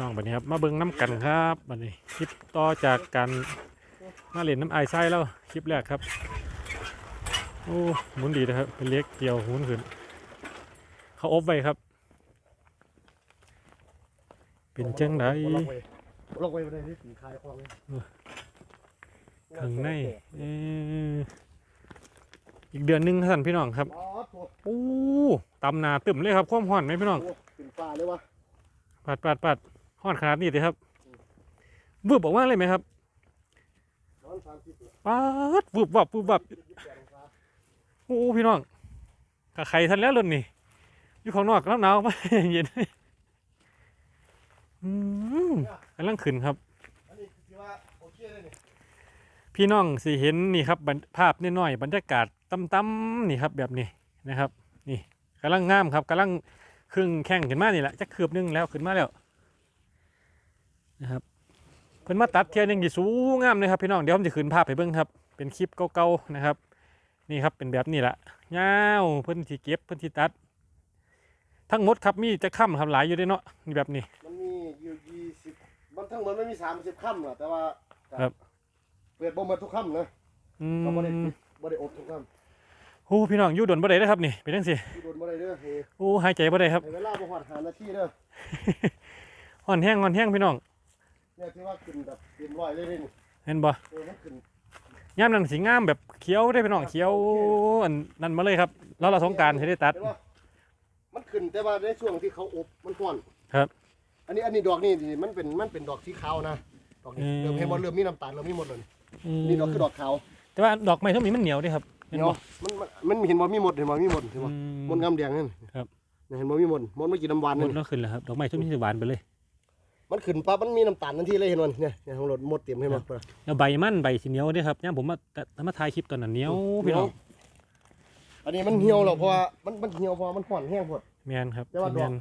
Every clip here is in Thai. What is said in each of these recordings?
น้องบัดนี้ครับมาเบิ่งน้ำกันครับบัดนี้คลิปต่อจากการมาเล่นน้ำไอายไส้แล้วคลิปแรกครับโอ้หมุนดีนะครับเป็นเล็กเกี่ยวหมุนขึ้นเขาอบไว้ครับ เป็นจังไดลงไปลงไปในที่สีคายคลองเลยข้างในเอ่ออีกเดือนหนึงท่านพี่น้องครับอ๋อตัวโอ้ตำหนาตึมเลยครับความห้อนไหมพี่น้องโอ้เป็นปลาเลยวะปัดปัดปัด ห้อนขนาดนี้เลยครับวืบออกมาเลยไหมครับร้ามสิบปัดวืบวับวืบวับยี่สิบแปดองศาโอ้พี่น้องกะไข่ทันแล้วลยนี่อยู่ข้างนอกน้ำหนาวมาเย็นอืมกำลังขึ้นครับ พี่น้องสิเห็นนี่ครับบรรภาพน้อยๆบรรยากาศต่ำๆนี่ครับแบบนี้นะครับ นี่กำลังงามครับกำลังครึ่งแข้งขึ้นมานี่แหละจะคืบนึงแล้วขึ้นมาแล้ว นะครับเพิ่นมาตัดเทียนยังดีสูงงามเลยครับพี่น้องเดี๋ยวผมจะขึ้นภาพให้เบิ่งครับ เป็นคลิปเก่าๆนะครับ นี่ครับเป็นแบบนี้แหละยาวเพิ่นที่เก็บเพิ่นที่ตัด ทั้งหมดครับมีจะค่ำครับหลายอยู่เด้วยเนาะนี่แบบนี้ มันมีอยู่ยี่สิบมันทั้งหมดไม่มีสามสิบค่ำอะแต่ว่าครับ เปิดบ่หมาทุกค่ำนะอืเราบ่ได้มปิดบ่ได้อบทุกค่โอ้พี่น้องอยู่ดนบ่ได้เด้อครับนี่เป็นจังซี่ำที่โดนบ่ได้เด้อให้โอ้หายใจบ่ได้ครับ ให้เวลาบ่ฮอดหานาทีเด้อ ห่อนแห้งห่อนแห้งพี่น้อง เนี่ยที่ว่าขึ้นแบบเต็มร้อยเลยนี่เห็นบ่เออมันขึ้นยามนั้นสีงามแบบเขียวได้พี่น้องเขียวอันนั่นมาเลยครับ แล้วเราสงกรารให้ได้ตัด เห็นบ่มันขึ้นแต่ว่าในช่วงที่เขาอบมันร้อนครับ อันนี้อันนี้ดอกนี่นี่มันเป็นมันเป็นดอกสีขาวนะดอกนี้อืมเริ่มเห็นบ่เริ่มมีน้ำตาลเริ่มมีหมดเลยนี่ดอกคือดอกขาวแต่ว่าดอกไม้ทั้งนี้มันเหนียวเด้ครับเห็นเนาะบ่ มันมันมันเห็นบ่มีหมดเห็นบ่มีหมดเห็นบ่อืมมดงามแดงนั่นครับ เนี่ยเห็นบ่มีหมดมดไม่กินน้ำหวานหมนั่ดนแล้วขึ้นแล้วครับดอกไม้ทั้งนี้สิหวานไปเลย มันขึ้นปั๊บมันมีน้ำตาลทันทีเลยเห็นบ่เนี่ยเนี่ยของรถหมดเต็มเห็นบ่แล้วใบมันใบสีเหนียวเด้ครับยามผมมาแต่มาถ่ายคลิปตอนนั้นเหนียวพี่น้องอันนี้มันเหี่ยวแล้วเพราะว่ามันมันเหี่ยวเพราะว่ามันห่อนแห้งหมดแมนครับแต่ว่าดอกแมน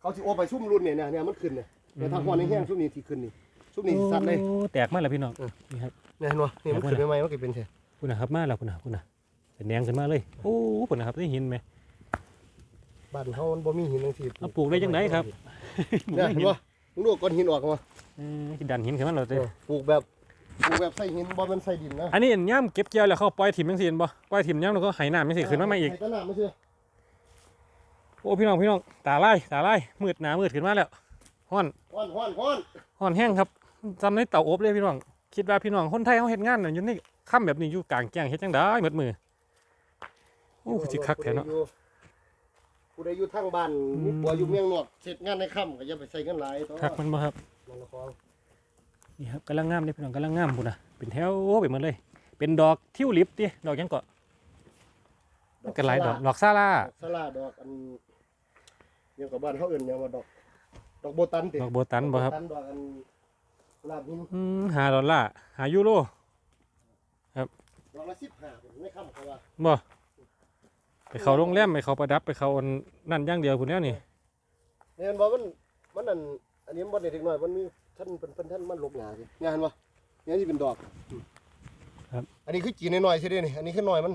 เขาสิโอาไปซุ่มรุ่นเนี่ยเนี่ยเนี่ยมันขึ้นเนี่ยเนี่ยถ้าห่อนแห้งๆซุ่มนี้ที่ขึ้นนี่ซุ่มนี้สิสัตว์เลยโอ้แตกมาแล้วพี่น้องเออนี่ครับเนี่ยเห็นบ่นี่มันขึ้นใหม่ๆมันก็เป็นแท้คุณนะครับมาแล้วคุณนะคุณนะเป็นแดงขึ้นมาเลยโอ้คุณนะครับได้เห็นไหมบ้านเฮามันบ่มีหินจังซี่เอาปลูกได้จังไดครับเนี่ยเห็นบ่มึ งดูก้อนหินออกมาเออที่ดันหินขึ้นมาเราเออปลูกแบบปลูกแบบใส่หินบ่แมันใส่ดินนะอันนี้อันย่ำเก็บเกี่ยวแล้วเขาปล่อยถิ่มจังซี่เห็นบ่ปล่อยถิ่มย่ำแล้วก็ไหน้ำจังซี่ขึ้นมาใหม่อีกใส่ตะหน้ามาซื่อโอ้พี่น้องพี่น้องตาไล่ตาไล่มืดหนามืดขึ้นมาแล้วฮ้อนฮ้อนฮ้อนฮ้อนฮ้อนแห้งครับจำในเตาอบเลยพี่น้องคิดว่าพี่น้องคนไทยเขาเฮ็ดงานน่ะอยู่ในค่ำแบบนี้อยู่กลางแจ้งเฮ็ดจังได้หมดมือโอ้สิคักแท้เนาะ ผู้ใดอยู่ทางบ้านอืมมีผัวอยู่เมืองนอกเสร็จงานในค่ำก็อย่าไปใส่เงินหลายตัวคักมันบ่ครับมันละของนี่ครับกำลังงามเลยพี่น้องกำลังงามพุ่นน่ะเป็นแถวไปหมดเลย เป็นดอกทิวลิปติดอกหยังเกาะมันก็หลายดอกดอกซาร่าดอกสลาดอกอันยังกับบ้านเขาเอื่นยังว่าดอก ดอกโบตันติดอกโบตันบ่ครับดอกโตันดอกอันกุหลาบหินอืมหาดอลลาร์หายูโรดอกละสิบห้าไม่ค่ำเขาว่าบ่ ไปเขาโรงแรมไปเขาประดับไปเขาอันนั่นอย่างเดียวพุ่นแล้วนี่เนี่ยเห็นบ่มันมันอันอันนี้มันบ่ได้เด็กน้อยมันมีท่านเป็นเป็นท่านมันหลบหนาสิเนี่ยเห็นบ่เนี่ยที่เป็นดอกครับ อันนี้คือจีนน้อยๆใช่ไหมนี่อันนี้คือน้อยมัน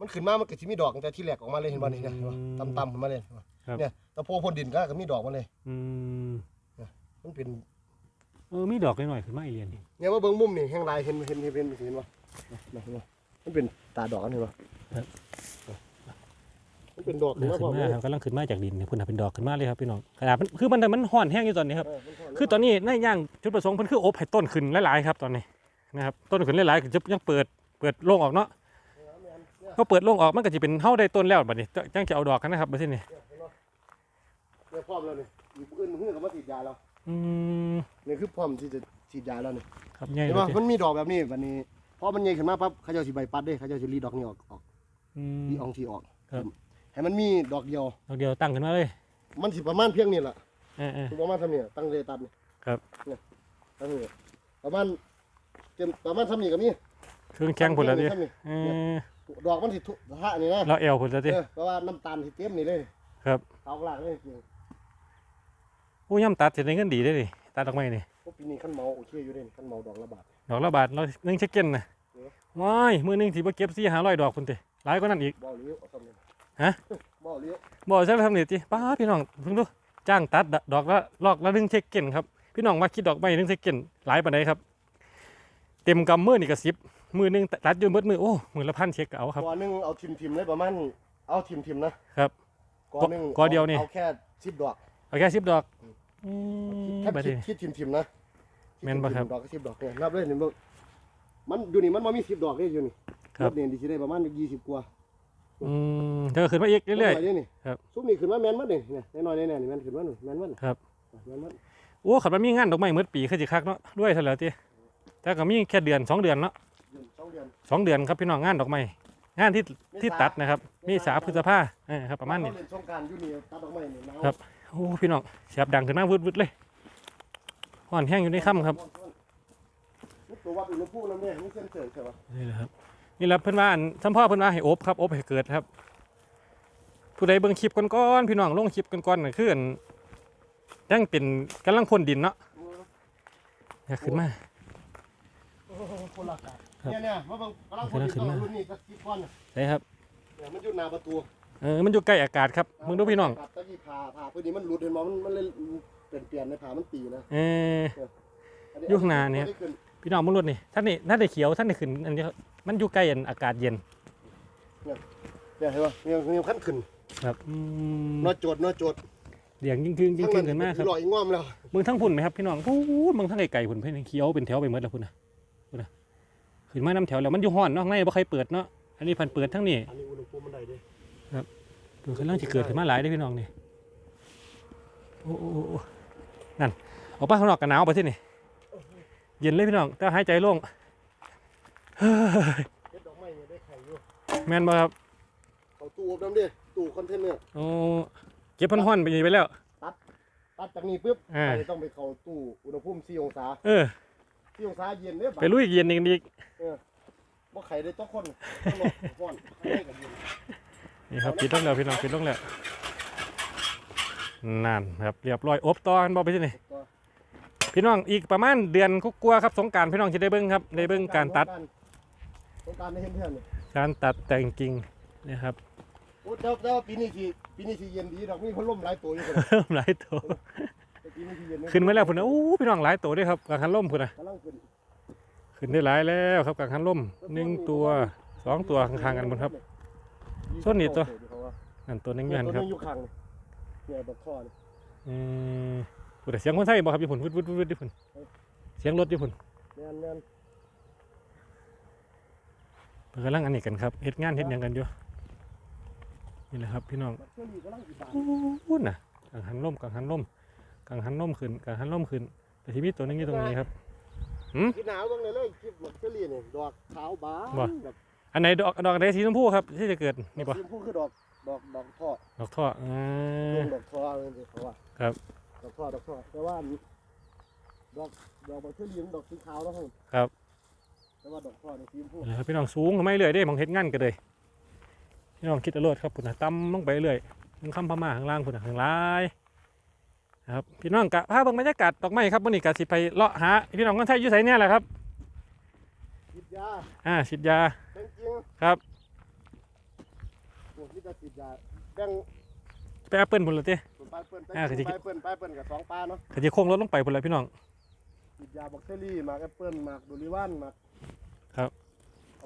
มันขึ้นมามันก็สิมีดอกตั้งแต่ที่แรกออกมาเลยเห็นบ่นี่เนี่ยเห็นบ่ต่ำๆขึ้นมาเลยเห็นบ่ครับ เนี่ยตะโพพ่นดินก็ก็มีดอกมาเลย อืมมันเป็นเออมีดอกน้อยๆขึ้นมาอีกเรียนนี่เนี่ยว่าเบิ่งมุมนี่แห้งลายเห็นเห็นเห็นเห็นเห็นบ่เห็นบ่มันเป็นตาดอกอันนี่บ่ มันเป็นดอกเออมาขึ้พร้อมนเลมายครับกำลังขึ้นมาจากดินเนี่ยพุ่นน่ะเป็นดอกขึ้นมาเลยครับพี่น้องขนาดมันคือมันมันห่อนแห้งอยู่ตอนนี้ครับเออมันพร้มคือตอนนี้ในย่างจุดประสงค์เพิ่นคืออบให้ต้นขึ้นหลายๆครับตอนนี้นะครับต้นขึ้นหลายๆก็จะยังเปิดเปิดโล่งออกเนาะก็เปิดโล่งออกมันก็จะเป็นเฮาได้ต้นแล้วบัดนี้จังจะเอาดอกกันนะครับบัดนี้นี่เนี่ยพร้อมแล้วนี่อยู่อื่นเฮือก็มาฉีดยาแล้วอืมนี่คือพร้อมที่จะฉีดยาแล้วนี่ครับใหญ่เห็นเลยป่ะสิมันมีดอกแบบนี้วันนี้พอมันใหญ่ขึ้นมาปั๊บเขาเจะสิใบปัดเด้เขาเจะสิรีดอกนี้ออกออกอืมรีอองทีออกครับ ให้มันมีดอกเดียว ดอกเดียวตั้งขึ้นมาเลย มันสิประมาณเพียงนี่แหละเออเออ ประมาณเท่านี้ตั้งเลยตัดนี่ครับ เนี่ยตั้งนี่ประมาณเต็มประมาณเท่านี้ก็มีเครื่องแข้งพุ่นแล้วดิเท่านี้เออดอกมันสิทุท่านี่นะเราเอวพุ่นแล้วดิเออเพราะว่าน้ำตาลสิเต็มนี่เลยครับเตาหลังเลยจริงโอ้ย่ำตัดสิได้เงินดีได้ดิตัดดอกไม้นี่พวกปีนี้ขั้นเมาโอเคอยู่เด่นขั้นเมาดอกละบาท ดอกละบาทเราหนึ่งเช็คเก้นนะเออ ว้ายมือหนึงสิบ่เก็บสี่ห้าร้อยดอกพุ่นติหลายกว่านั้นอีก บ่อเลี้ยวเอาซ้ำนี่ ฮะบ่อเลี้ยวบ่ใช่แล้วทำนี่ติป้าดพี่น้องเพิ่งดูจจ้างตัดดอกละลอกละหนึ่งเช็คเก้นครับพี่น้องมาคิดดอกไม้หนึ่งเช็คเก้นหลายปานใดครับ เต็มกำมือนี่ก็สิบมือหนึ่งตัดอยู่เบิดมือโอ้มือละพันเช็คก็เอาครับก่อนหนึงเอาทิมทิมๆเลยประมาณเอาทิมทิมๆนะครับก่อนหนึงก่อนเดียวนี่เอาแค่สิบดอกเอาแค่สิบดอกอืมถ้าบัดคิดนี้คิดทิมทิมๆนะแม่นบ่ครับดอกก็สิบดอกเนี่ยนับเลยนี่มันมันอยู่นี่มันบ่มีสิบดอกเลยอยู่นี่ครับบเนี่ยดิสิได้ประมาณยี่สิบกว่า อืมเธอขึ้นมาอีกเรื่อยๆนี่นี่ครับซุปนี่ขึ้นมาแม่นมัดนี่เนี่ยน้อยๆแน่ๆนี่แม่นขึ้นมาหนึ่งแม่นมัดครับแม่นมัดๆโอ้ขับมันมีงานดอกไม้เมื่อปีคือสิคักเนาะด้วยเท่าไหร่ทีแต่ก็มีแค่เดือนสองเดือนเนาะเดือนสองเดือนสองเดือนครับพี่น้องงานดอกไม้งานที่ที่ตัดนะครับ มีสาพฤษภาเออครับประมาณนี้เขเล่นสงกรารอยู่นี่ตัดดอกไม้นี่หนาวครับโอ้พี่น้องเสียบดังขึ้นมาวืดๆเลยห่อนแห้งอยู่ในค่ำครับนี่ตัววัดอุณหภูมิน้ำเนี่ยนี่เส้นเสริมใช่ปะนี่แหละครับ นี่แหละเพิ่นว่าอันสัมพ่อเพิ่นว่าให้อบครับอบให้เกิดครับ ผู้ใดเบิ่งคลิปก่อนๆพี่น้องลงคลิปก่อนๆน่ะคืออันยังเป็นกำลังพ่นดินเนาะอยากขึ้นมาโอ้โหคนละกาครับเนี่ยเนี่ยมาเบิ่งกำลังคนขึ้นมารุ่นนี้สักสิบก้อนน่ะใช่ครับเนี่ยมันอยู่หน้าประตูเออมันอยู่ใกล้อากาศครับมึงดูพี่น้องตัดตะกี้ผ่าผ่าพื้นนี้มันหลุดเห็นมั้มันมันเลยเปลี่ยนเปลี่ยนในผ่ามันตีนะเอออัอยู่ข้างหน้าเนี่ยอัขึ้พี่น้องมึงรถนี่ท่านนี่ท่านได้เขียวท่านได้ขึ้นอันนี้ครับ มันอยู่ใกล้อันอากาศเย็นเนี่ยเห็นปะเนี่ยเนี่ยขั้นขึ้นครับอืมนอโจดนอโจดเดียงยิ่งขึ้นยิ่งขึ้นขึ้นมากครับลอยง่อมแล้วมึงทั้งพุ่นไหมครับพี่น้องพูดมึงทั้งไก่ๆพุ่นเพิ่นเขียวเป็นแถวไปหมดแล้วพุ่นนะพุ่นนะขึ้นมาน้ำแถวแล้วมันอยู่ห้อนเนาะข้างในบ่ใครเปิดเนาะอันนี้พันเปิดทั้งนี้อันนี้อุณหภูมิมันได้เด้ดูกำลังจะเกิดขึ้นมาหลายได้อพี่น้องนี่โอ้โอ้โอ้โอ้นั่นออกไปข้างนอกกันหนาวไปที่นี่เย็นเลยพี่น้องแต่หายใจโล่ง เฮ้ยเฮ็ดดอกไม้เนี่ยได้ไข่อยู่แม่นบ่ครับเอาตู้อบน้ำดิตู้คอนเทนเนอร์โอ้เก็บพันห้อนๆไปนี่ไปแล้ว ตัดจากนี้ปุ๊บอ่า ไปต้องไปเข้าตู้อุณหภูมิ4องศาเออ 4องศาเย็นเด้อไปลุยเย็นอีกอีกบ่ไข่ได้ต้องคนต้องรอก่อนข้างในก็เย็นนี่ครับปิดลงแล้วพี่น้องปิดลงแล้วนั่นครับเรียบร้อยอบต่อกันบ่ไปที่นี่ก็พี่น้องอีกประมาณเดือนกลัวาๆครับสงกรารพี่น้องจะได้เบิ้งครับได้เบิ้งการตัด ต้องการให้เห็นเพื่อนนี่การตัดแต่งกิ่งนะครับ โอ้เจ้าเจ้าปีนี้สิปีนี้สิเย็นดีดอกมีพัดลมหลายตัวอยู่พุ่นเพิ่มหลายตัวแต่ปีนี้สิเย็นขึ้นมาแล้วพุ่นนะอู้พี่น้องหลายตัวด้วยครับกังหันล่มพุ่นนะกำลังขึ้นขึ้นได้หลายแล้วครับกังหันล่มหนึ่งตัวสองตัวข้างๆกันบนครับ ส้นนี่ตัวนั่นตัวหนึงอเนี่ยัยนตัวคนึรับงอยู่ข้างนี่เนี่ยบักข้อนี่เออพุ่นแต่เสียงคนไทยบ่ครับญี่ปุ่นวึดวึดวึดญี่ปุ่นเสียงรถญี่ปุ่น แม่นแม่น เพิ่นกำลังอันนี้กันครับเฮ็ดงานเฮ็ดยังกันอยู่นี่แหละครับ พี่น้องบักเชอรี่กำลังอีบานพูดนะกังหันล่มกังหันล่มกังหันล่มขึ้นกังหันล่มขึ้น แต่ที่มีตัวนึงอยู่ตรงนี้ครับคิดหนาวตรงนี้เลยคลิปบักเชอรี่นี่ยดอกขาวบานบ่แบบอันไหนดอกดอกไหนสีชมพูครับที่จะเกิดนี่ปะสีชมพูคือดอกดอกดอกท่อดอกท่ออ่าดอกท่อเลยสิเขาว่าครับดอกท่อดอกท่อแต่ว่าดอกดอกบักเชอรี่มันดอกสีขาวแล้วครับครับ แต่ว่าดอกท่อนี่สีชมพูนี่ครับพี่น้องสูงไม่เรื่อยได้มองเห็นงั้นกันเลยพี่น้องคิดเอาโลดครับพุ่นนะต่ำลงไปเรื่อยมึงคำพม่าข้างล่างพุ่นนะข้างล่างนะครับพี่น้องกะพาเบิ่งบรรยากาศดอกไม้ครับวันนี้กะสิไปเลาะหาพี่น้องคนไทยอยู่ไสเนี่ยแหละครับฉีดยาอ่าฉีดยาแบ่งจริงครับพวกที่จะฉีดยาแบ่งไปแอปเปิลพุ่นละเต้ส่วนปลายเปิ้นไปอ่าคือสิปลายเปิ้นปลายเปิ้นกับสองปลาเนาะกะจะโค้งรถลงไปพุ่นละพี่น้องฉีดยาบักเตอรี่หมากแอปเปิ้ลหมากดูริวันหมากครับเอา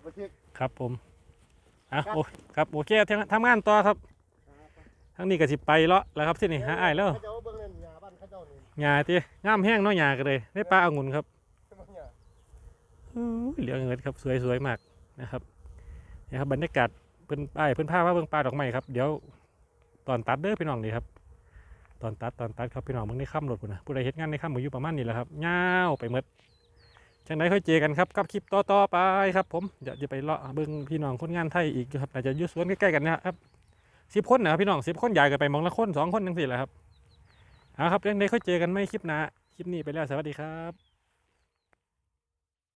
ไปเช็ค ครับผมอะครับ โอครับโอเคทำทำงานต่อครับทั้งนี้ก็สิไปเลาะแล้วครับที่นี่หาอ้ายแล้วเขาเจ้าเบิ่งเล่นยาบ้านเขาเจ้านี่หญ้าที่งามแห้งเนาะหญ้ากันเลยได้ปลาองุ่นครับเนี่ยอู้ยเหลืองเงินครับสวยสวยมากนะครับนี่ครับบรรยากาศเพิ่นป้ายเพิ่นพาว่าเบิ่งปลาดอกไม้ครับเดี๋ยวตอนตัดเด้อพี่น้องนี่ครับ ตอนตัดตอนตัดครับพี่น้องมึงได้ข้ามรถพุ่นนะผู้ใดเฮ็ดงานในข้ามมืออยู่ประมาณนี้แหละครับยาวไปหมด จังไดค่อยเจอกันครับกับคลิปต่อๆไปครับ ผมเดี๋ยวจะไปเลาะเบิ้งพี่น้องคนงานไทยอีกครับอาจจะยุ่สวนใกล้ๆกันนะครับสิบคนนะครับพี่น้องสิบคนใหญ่กันไปมองละคนสองคนจังสี่แหละครับเอาครับจังไดค่อยเจอกันไม่คลิปหน้าคลิปนี้ไปแล้วสวัสดีครับ